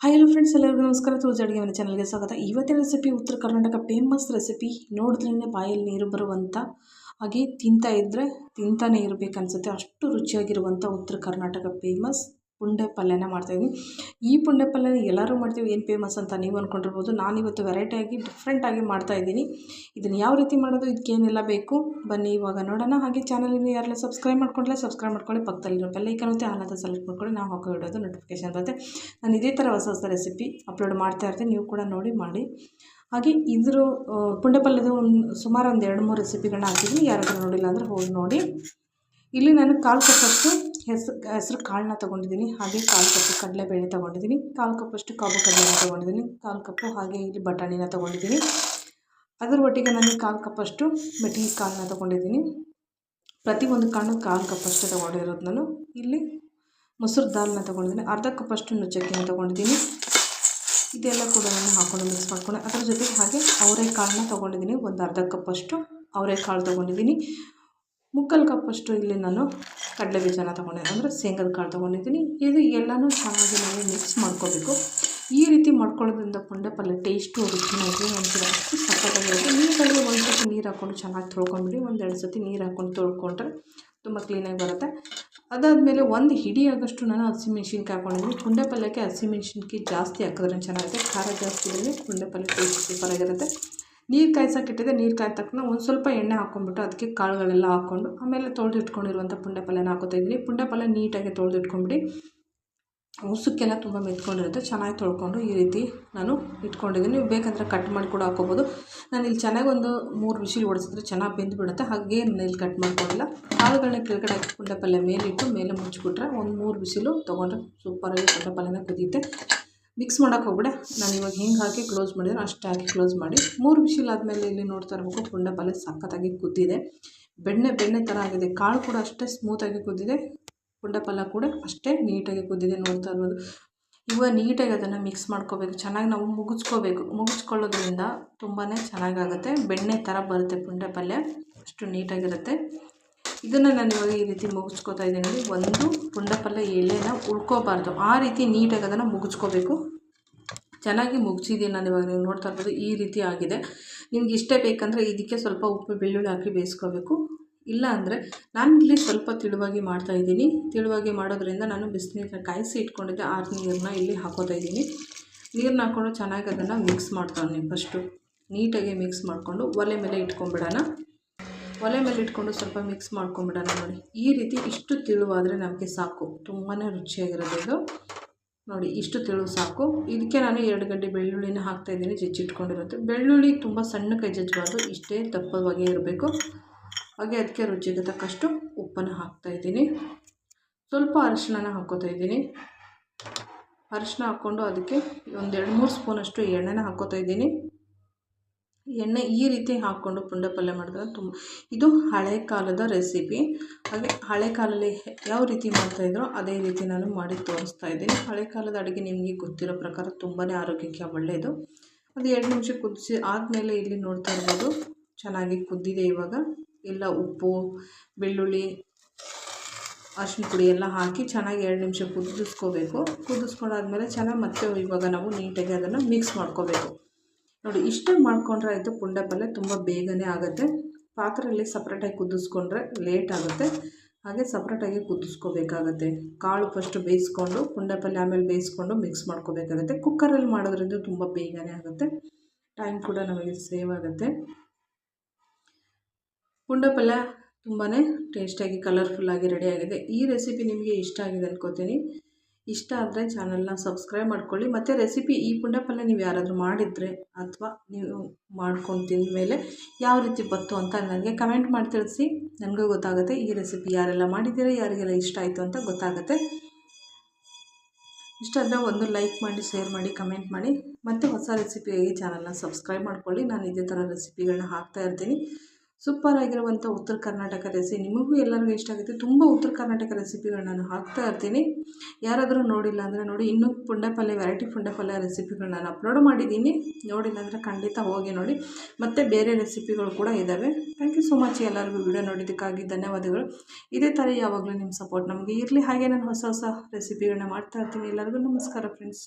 Hi hello friends ಎಲ್ಲರಿಗೂ ನಮಸ್ಕಾರ. ತುಳಸಿ ಅಡುಗೆ ಮನೆ ಚಾನಲ್ಗೆ ಸ್ವಾಗತ. ಇವತ್ತಿನ ರೆಸಿಪಿ ಉತ್ತರ ಕರ್ನಾಟಕ ಫೇಮಸ್ ರೆಸಿಪಿ ನೋಡಿದ್ರೇ ಬಾಯಲ್ಲಿ ನೀರು ಬರುವಂಥ ಹಾಗೆ ತಿಂತಾ ಇದ್ದರೆ ತಿಂತಾನೆ ಇರಬೇಕನ್ಸುತ್ತೆ ಅಷ್ಟು ರುಚಿಯಾಗಿರುವಂಥ ಉತ್ತರ ಕರ್ನಾಟಕ ಫೇಮಸ್ ಪುಂಡೆ ಪಲ್ಯನ ಮಾಡ್ತಾಯಿದ್ದೀನಿ ಈ ಪುಂಡೆ ಪಲ್ಯನ ಎಲ್ಲರೂ ಮಾಡ್ತೀವಿ, ಏನು ಫೇಮಸ್ ಅಂತ ನೀವು ಅಂದ್ಕೊಂಡಿರ್ಬೋದು ನಾನಿವತ್ತು ವೆರೈಟಿಯಾಗಿ ಡಿಫ್ರೆಂಟಾಗಿ ಮಾಡ್ತಾಯಿದ್ದೀನಿ ಇದನ್ನು ಯಾವ ರೀತಿ ಮಾಡೋದು ಇದಕ್ಕೇನೆಲ್ಲ ಬೇಕು? ಬನ್ನಿ ಇವಾಗ ನೋಡೋಣ. ಹಾಗೆ ಚಾನಲಿಂದ ಯಾರೆಲ್ಲ ಸಬ್ಸ್ಕ್ರೈಬ್ ಮಾಡ್ಕೊಂಡ್ರೆ ಸಬ್ಸ್ಕ್ರೈಬ್ ಮಾಡ್ಕೊಳ್ಳಿ. ಪಕ್ಕದಲ್ಲಿರೋ ಬೆಲ್ಲೈಕನ್ ಮತ್ತೆ ಆನಂದ ಸೆಲೆಕ್ಟ್ ಮಾಡ್ಕೊಳ್ಳಿ. ನಾವು ಹಾಕೋ ಇಡೋದು ನೋಟಿಫಿಕೇಶನ್ ಬರುತ್ತೆ. ನಾನು ಇದೇ ಥರ ಹೊಸ ಹೊಸ ರೆಸಿಪಿ ಅಪ್ಲೋಡ್ ಮಾಡ್ತಾ ಇರ್ತೀನಿ ನೀವು ಕೂಡ ನೋಡಿ, ಮಾಡಿ. ಹಾಗೆ ಇದ್ರ ಪುಂಡೆ ಪಲ್ಯದ ಒಂದು ಸುಮಾರು ಒಂದು ಎರಡು ಮೂರು ರೆಸಿಪಿಗಳನ್ನ ಹಾಕಿದ್ದೀನಿ. ಯಾರಾದರೂ ನೋಡಿಲ್ಲ ಅಂದರೆ ಹೋಗಿ ನೋಡಿ. ಇಲ್ಲಿ ನಾನು ಕಾಲು ಕಪ್ಪಷ್ಟು ಹೆಸರು, ಹೆಸ್ರು ಕಾಳನ್ನ ತೊಗೊಂಡಿದ್ದೀನಿ. ಹಾಗೆ ಕಾಲು ಕಪ್ಪು ಕಡಲೆಬೇಳೆ ತೊಗೊಂಡಿದ್ದೀನಿ. ಕಾಲು ಕಪ್ಪಷ್ಟು ಕಾಬು ಕಡಲೆನ ತೊಗೊಂಡಿದ್ದೀನಿ. ಕಾಲು ಕಪ್ಪು ಹಾಗೆ ಇಲ್ಲಿ ಬಟಾಣಿನ ತೊಗೊಂಡಿದ್ದೀನಿ. ಅದರ ಒಟ್ಟಿಗೆ ನಾನು ಕಾಲು ಕಪ್ಪಷ್ಟು ಮೆಟ್ಟಿ ಕಾಳನ್ನ ತೊಗೊಂಡಿದ್ದೀನಿ. ಪ್ರತಿಯೊಂದು ಕಾಳು ಕಾಲು ಕಪ್ಪಷ್ಟು ತೊಗೊಂಡಿರೋದು ನಾನು. ಇಲ್ಲಿ ಮೊಸರು ದಾಲನ್ನ ತೊಗೊಂಡಿದ್ದೀನಿ. ಅರ್ಧ ಕಪ್ಪಷ್ಟು ನುಚ್ಚಕ್ಕಿನ ತೊಗೊಂಡಿದ್ದೀನಿ. ಇದೆಲ್ಲ ಕೂಡ ನಾನು ಹಾಕ್ಕೊಂಡು ಮಿಕ್ಸ್ ಮಾಡ್ಕೊಂಡು. ಅದರ ಜೊತೆಗೆ ಹಾಗೆ ಅವರೆಕಾಳನ್ನ ತೊಗೊಂಡಿದ್ದೀನಿ. ಒಂದು ಅರ್ಧ ಕಪ್ಪಷ್ಟು ಅವರೆಕಾಳು ತೊಗೊಂಡಿದ್ದೀನಿ. ಮುಕ್ಕಾಲು ಕಪ್ಪಷ್ಟು ಇಲ್ಲಿ ನಾನು ಕಡಲೆ ಬೀಜನ ತೊಗೊಂಡಿದ್ದೀನಿ ಅಂದರೆ ಶೇಂಗದ ಕಾಳು ತೊಗೊಂಡಿದ್ದೀನಿ. ಇದು ಎಲ್ಲನೂ ಚೆನ್ನಾಗಿ ನಾವು ಮಿಕ್ಸ್ ಮಾಡ್ಕೋಬೇಕು. ಈ ರೀತಿ ಮಾಡ್ಕೊಳ್ಳೋದ್ರಿಂದ ಪುಂಡೆ ಪಲ್ಯ ಟೇಸ್ಟು ಒಂಥರ ಅಷ್ಟು ಸಕ್ಕತ್ತಾಗಿರುತ್ತೆ ನೀರಲ್ಲಿ ಒಂದು ಸತಿ ನೀರು ಹಾಕ್ಕೊಂಡು ಚೆನ್ನಾಗಿ ತೊಳ್ಕೊಂಡ್ಬಿಡಿ. ಒಂದು ಎರಡು ಸತಿ ನೀರು ಹಾಕ್ಕೊಂಡು ತೊಳ್ಕೊಂಡ್ರೆ ತುಂಬ ಕ್ಲೀನಾಗಿ ಬರುತ್ತೆ. ಅದಾದಮೇಲೆ ಒಂದು ಹಿಡಿ ಆಗೋಷ್ಟು ನಾನು ಹಸಿಮೆಣ್ಸಿನ್ಕಾಯಿ ಹಾಕ್ಕೊಂಡಿದ್ದೀನಿ ಪುಂಡೆ ಪಲ್ಯಕ್ಕೆ ಹಸಿಮೆಣ್ಸಿನ್ಕಾಯಿ ಜಾಸ್ತಿ ಹಾಕಿದ್ರೆ ಚೆನ್ನಾಗಿರುತ್ತೆ. ಖಾರ ಜಾಸ್ತಿ ಇದ್ದರೆ ಪುಂಡೆ ಪಲ್ಯ ಟೇಸ್ಟ್ ಸೂಪರಾಗಿರುತ್ತೆ ನೀರು ಕಾಯ್ಸೋಕ್ಕಿಟ್ಟಿದೆ ನೀರು ಕಾಯ್ದ ತಕ್ಷಣ ಒಂದು ಸ್ವಲ್ಪ ಎಣ್ಣೆ ಹಾಕ್ಕೊಂಬಿಟ್ಟು ಅದಕ್ಕೆ ಕಾಳುಗಳೆಲ್ಲ ಹಾಕ್ಕೊಂಡು ಆಮೇಲೆ ತೊಳೆದು ಇಟ್ಕೊಂಡಿರುವಂಥ ಪುಂಡೆ ಪಲ್ಯನ ಹಾಕೋತಾ ಇದ್ದೀನಿ. ಪುಂಡೆ ಪಲ್ಯ ನೀಟಾಗಿ ತೊಳೆದು ಇಟ್ಕೊಂಬಿಡಿ ಉಸುಕ್ಕೆಲ್ಲ ತುಂಬ ಮೆತ್ಕೊಂಡಿರುತ್ತೆ. ಚೆನ್ನಾಗಿ ತೊಳ್ಕೊಂಡು ಈ ರೀತಿ ನಾನು ಇಟ್ಕೊಂಡಿದ್ದೀನಿ. ನೀವು ಬೇಕಂದರೆ ಕಟ್ ಮಾಡಿ ಕೂಡ ಹಾಕ್ಕೋಬೋದು ನಾನು ಇಲ್ಲಿ ಚೆನ್ನಾಗಿ ಒಂದು ಮೂರು ವಿಷಿಲ್ ಓಡಿಸಿದ್ರೆ ಚೆನ್ನಾಗಿ ಬೆಂದುಬಿಡುತ್ತೆ. ಹಾಗೆ ನಾನು ಇಲ್ಲಿ ಕಟ್ ಮಾಡ್ಕೊಂಡಿಲ್ಲ. ಕಾಳುಗಳನ್ನ ಕೆಳಗಡೆ ಪುಂಡೆ ಪಲ್ಯ ಮೇಲಿಟ್ಟು ಮೇಲೆ ಮುಚ್ಚಿಬಿಟ್ರೆ ಒಂದು ಮೂರು ಬಿಸಿಲು ತೊಗೊಂಡ್ರೆ ಸೂಪರಾಗಿ ಪುಂಡೆ ಪಲ್ಯನ ಕುದಿಯುತ್ತೆ. ಮಿಕ್ಸ್ ಮಾಡೋಕೆ ಹೋಗ್ಬಿಡೆ. ನಾನು ಇವಾಗ ಹಿಂಗೆ ಹಾಕಿ ಕ್ಲೋಸ್ ಮಾಡಿದ್ರು ಅಷ್ಟೇ ಹಾಕಿ ಕ್ಲೋಸ್ ಮಾಡಿ. ಮೂರು ಆದಮೇಲೆ ಇಲ್ಲಿ ನೋಡ್ತಾ ಇರಬೇಕು. ಪುಂಡೆ ಪಲ್ಯ ಸಖತ್ತಾಗಿ ಕುದ್ದಿದೆ. ಬೆಣ್ಣೆ ಬೆಣ್ಣೆ ಥರ ಆಗಿದೆ. ಕಾಳು ಕೂಡ ಅಷ್ಟೇ ಸ್ಮೂತಾಗಿ ಕುದ್ದಿದೆ. ಪುಂಡೆ ಪಲ್ಯ ಕೂಡ ಅಷ್ಟೇ ನೀಟಾಗಿ ಕುದ್ದಿದೆ ನೋಡ್ತಾ ಇರ್ಬೋದು. ಇವಾಗ ನೀಟಾಗಿ ಅದನ್ನು ಮಿಕ್ಸ್ ಮಾಡ್ಕೋಬೇಕು. ಚೆನ್ನಾಗಿ ನಾವು ಮುಗಿಸ್ಕೋಬೇಕು ಮುಗಿಸ್ಕೊಳ್ಳೋದ್ರಿಂದ ತುಂಬಾ ಚೆನ್ನಾಗಾಗುತ್ತೆ. ಬೆಣ್ಣೆ ಥರ ಬರುತ್ತೆ ಪುಂಡೆ ಪಲ್ಯ. ಅಷ್ಟು ನೀಟಾಗಿರುತ್ತೆ. ಇದನ್ನು ನಾನು ಇವಾಗ ಈ ರೀತಿ ಮುಗಿಸ್ಕೊತಾ ಇದ್ದೀನಿ. ನೋಡಿ ಒಂದು ಪುಂಡ ಪಲ್ಯ ಎಲೆನ ಉಳ್ಕೋಬಾರ್ದು. ಆ ರೀತಿ ನೀಟಾಗಿ ಅದನ್ನು ಮುಗಿಸ್ಕೋಬೇಕು. ಚೆನ್ನಾಗಿ ಮುಗಿಸಿದ್ದೀನಿ ನಾನು ಇವಾಗ ನೀವು ನೋಡ್ತಾ ಇರ್ಬೋದು, ಈ ರೀತಿ ಆಗಿದೆ. ನಿಮ್ಗೆ ಇಷ್ಟೇ ಬೇಕಂದರೆ ಇದಕ್ಕೆ ಸ್ವಲ್ಪ ಉಪ್ಪು, ಬೆಳ್ಳುಳ್ಳಿ ಹಾಕಿ ಬೇಯಿಸ್ಕೋಬೇಕು. ಇಲ್ಲ ಅಂದರೆ ನಾನು ಇಲ್ಲಿ ಸ್ವಲ್ಪ ತಿಳುವಾಗಿ ಮಾಡ್ತಾ ಇದ್ದೀನಿ. ತಿಳುವಾಗಿ ಮಾಡೋದ್ರಿಂದ ನಾನು ಬಿಸಿನೀರನ್ನ ಕಾಯಿಸಿ ಇಟ್ಕೊಂಡಿದ್ದೆ. ಆರು ನೀರನ್ನ ಇಲ್ಲಿ ಹಾಕೋತಾ ಇದ್ದೀನಿ. ನೀರನ್ನ ಹಾಕ್ಕೊಂಡು ಚೆನ್ನಾಗಿ ಅದನ್ನು ಮಿಕ್ಸ್ ಮಾಡ್ತಾನೆ ಫಸ್ಟು ನೀಟಾಗಿ ಮಿಕ್ಸ್ ಮಾಡಿಕೊಂಡು ಒಲೆ ಮೇಲೆ ಇಟ್ಕೊಂಡ್ಬಿಡೋಣ. ಒಲೆ ಮೇಲೆ ಇಟ್ಕೊಂಡು ಸ್ವಲ್ಪ ಮಿಕ್ಸ್ ಮಾಡ್ಕೊಂಡ್ಬಿಡೋಣ ನೋಡಿ. ಈ ರೀತಿ ಇಷ್ಟು ತಿಳುವಾದರೆ ನಮಗೆ ಸಾಕು. ತುಂಬಾ ರುಚಿಯಾಗಿರೋದು ಇದು. ನೋಡಿ, ಇಷ್ಟು ತಿಳು ಸಾಕು. ಇದಕ್ಕೆ ನಾನು ಎರಡು ಗಂಟೆ ಬೆಳ್ಳುಳ್ಳಿನ ಹಾಕ್ತಾಯಿದ್ದೀನಿ ಜಜ್ಜಿಟ್ಕೊಂಡಿರೋದು ಬೆಳ್ಳುಳ್ಳಿ ತುಂಬ ಸಣ್ಣ ಕೈ ಜಜ್ಜಬಾರ್ದು ಇಷ್ಟೇ ದಪ್ಪವಾಗಿ ಇರಬೇಕು. ಹಾಗೆ ಅದಕ್ಕೆ ರುಚಿಗೆ ತಕ್ಕಷ್ಟು ಉಪ್ಪನ್ನು ಹಾಕ್ತಾಯಿದ್ದೀನಿ ಸ್ವಲ್ಪ ಅರಿಶಿನ ಹಾಕ್ಕೋತಾ ಇದ್ದೀನಿ. ಅರಿಶಿನ ಹಾಕ್ಕೊಂಡು ಅದಕ್ಕೆ ಒಂದು ಎರಡು ಮೂರು ಸ್ಪೂನಷ್ಟು ಎಣ್ಣೆನ ಹಾಕ್ಕೋತಾ ಇದ್ದೀನಿ. ಎಣ್ಣೆ ಈ ರೀತಿ ಹಾಕ್ಕೊಂಡು ಪುಂಡೆ ಪಲ್ಯ ಮಾಡಿದ್ರೆ ತುಂಬ ಇದು ಹಳೆ ಕಾಲದ ರೆಸಿಪಿ. ಹಾಗೆ ಹಳೆ ಕಾಲದಲ್ಲಿ ಯಾವ ರೀತಿ ಮಾಡ್ತಾಯಿದ್ರೋ ಅದೇ ರೀತಿ ನಾನು ಮಾಡಿ ತೋರಿಸ್ತಾ ಇದ್ದೀನಿ. ಹಳೆ ಕಾಲದ ಅಡುಗೆ ನಿಮಗೆ ಗೊತ್ತಿರೋ ಪ್ರಕಾರ ತುಂಬಾ ಆರೋಗ್ಯಕ್ಕೆ ಒಳ್ಳೆಯದು. ಅದು ಎರಡು ನಿಮಿಷ ಕುದಿಸಿ ಆದಮೇಲೆ ಇಲ್ಲಿ ನೋಡ್ತಾ ಇರ್ಬೋದು. ಚೆನ್ನಾಗಿ ಕುದ್ದಿದೆ ಇವಾಗ. ಎಲ್ಲ ಉಪ್ಪು, ಬೆಳ್ಳುಳ್ಳಿ ಅರ್ಶಿನ ಪುಡಿ ಎಲ್ಲ ಹಾಕಿ ಚೆನ್ನಾಗಿ ಎರಡು ನಿಮಿಷ ಕುದಿಸ್ಕೋಬೇಕು. ಕುದಿಸ್ಕೊಂಡಾದ್ಮೇಲೆ ಚೆನ್ನಾಗಿ ಮತ್ತೆ ಇವಾಗ ನಾವು ನೀಟಾಗಿ ಅದನ್ನು ಮಿಕ್ಸ್ ಮಾಡ್ಕೋಬೇಕು. ನೋಡಿ, ಇಷ್ಟೇ ಮಾಡ್ಕೊಂಡ್ರೆ ಆಯಿತು, ಪುಂಡೆ ಪಲ್ಯ ತುಂಬ ಬೇಗನೆ ಆಗುತ್ತೆ. ಪಾತ್ರೆಯಲ್ಲಿ ಸಪ್ರೇಟಾಗಿ ಕುದಿಸ್ಕೊಂಡ್ರೆ ಲೇಟ್ ಆಗುತ್ತೆ. ಹಾಗೆ ಸಪ್ರೇಟಾಗಿ ಕುದಿಸ್ಕೋಬೇಕಾಗತ್ತೆ. ಕಾಳು ಫಸ್ಟು ಬೇಯಿಸ್ಕೊಂಡು, ಪುಂಡೆ ಪಲ್ಯ ಆಮೇಲೆ ಬೇಯಿಸ್ಕೊಂಡು ಮಿಕ್ಸ್ ಮಾಡ್ಕೋಬೇಕಾಗತ್ತೆ. ಕುಕ್ಕರಲ್ಲಿ ಮಾಡೋದ್ರಿಂದ ತುಂಬ ಬೇಗನೆ ಆಗುತ್ತೆ. ಟೈಮ್ ಕೂಡ ನಮಗೆ ಸೇವ್ ಆಗುತ್ತೆ. ಪುಂಡೆ ಪಲ್ಯ ತುಂಬಾ ಟೇಸ್ಟಾಗಿ ಕಲರ್ಫುಲ್ಲಾಗಿ ರೆಡಿಯಾಗಿದೆ ಈ ರೆಸಿಪಿ ನಿಮಗೆ ಇಷ್ಟ ಆಗಿದೆ ಅನ್ಕೋತೀನಿ. ಇಷ್ಟ ಆದರೆ ಚಾನಲ್ನ ಸಬ್ಸ್ಕ್ರೈಬ್ ಮಾಡ್ಕೊಳ್ಳಿ. ಮತ್ತು ರೆಸಿಪಿ ಈ ಪುಂಡೆ ಪಲ್ಯ ನೀವು ಯಾರಾದರೂ ಮಾಡಿದರೆ ಅಥವಾ ನೀವು ಮಾಡ್ಕೊಂಡು ತಿಂದ ಮೇಲೆ ಯಾವ ರೀತಿ ಬತ್ತು ಅಂತ ನನಗೆ ಕಮೆಂಟ್ ಮಾಡಿ ತಿಳಿಸಿ. ನನಗೂ ಗೊತ್ತಾಗುತ್ತೆ ಈ ರೆಸಿಪಿ ಯಾರೆಲ್ಲ ಮಾಡಿದ್ದೀರಾ, ಯಾರಿಗೆಲ್ಲ ಇಷ್ಟ ಆಯಿತು ಅಂತ ಗೊತ್ತಾಗುತ್ತೆ. ಇಷ್ಟ ಆದರೆ ಒಂದು ಲೈಕ್ ಮಾಡಿ ಶೇರ್ ಮಾಡಿ ಕಮೆಂಟ್ ಮಾಡಿ. ಮತ್ತು ಹೊಸ ರೆಸಿಪಿಯಾಗಿ ಚಾನಲ್ನ ಸಬ್ಸ್ಕ್ರೈಬ್ ಮಾಡ್ಕೊಳ್ಳಿ. ನಾನು ಇದೇ ಥರ ರೆಸಿಪಿಗಳನ್ನ ಹಾಕ್ತಾ ಇರ್ತೀನಿ. ಸೂಪರ್ ಆಗಿರುವಂಥ ಉತ್ತರ ಕರ್ನಾಟಕ ರೆಸಿಪಿ ನಿಮಗೂ ಎಲ್ಲರಿಗೂ ಇಷ್ಟ ಆಗುತ್ತೆ. ತುಂಬ ಉತ್ತರ ಕರ್ನಾಟಕ ರೆಸಿಪಿಗಳನ್ನ ನಾನು ಹಾಕ್ತಾ ಇರ್ತೀನಿ. ಯಾರಾದರೂ ನೋಡಿಲ್ಲ ಅಂದರೆ ನೋಡಿ, ಇನ್ನೂ ಪುಂಡೆ ಪಲ್ಯ ವೆರೈಟಿ ಪುಂಡೆ ಪಲ್ಯ ರೆಸಿಪಿಗಳು ನಾನು ಅಪ್ಲೋಡ್ ಮಾಡಿದ್ದೀನಿ. ನೋಡಿಲ್ಲ ಅಂದರೆ ಖಂಡಿತ ಹೋಗಿ ನೋಡಿ. ಮತ್ತು ಬೇರೆ ರೆಸಿಪಿಗಳು ಕೂಡ ಇದ್ದಾವೆ ಥ್ಯಾಂಕ್ ಯು ಸೊ ಮಚ್ ಎಲ್ಲರಿಗೂ ವಿಡಿಯೋ ನೋಡಿದ್ದಕ್ಕಾಗಿ ಧನ್ಯವಾದಗಳು. ಇದೇ ಥರ ಯಾವಾಗಲೂ ನಿಮ್ಮ ಸಪೋರ್ಟ್ ನಮಗೆ ಇರಲಿ. ಹಾಗೆ ನಾನು ಹೊಸ ಹೊಸ ರೆಸಿಪಿಗಳನ್ನ ಮಾಡ್ತಾ ಇರ್ತೀನಿ. ಎಲ್ಲರಿಗೂ ನಮಸ್ಕಾರ ಫ್ರೆಂಡ್ಸ್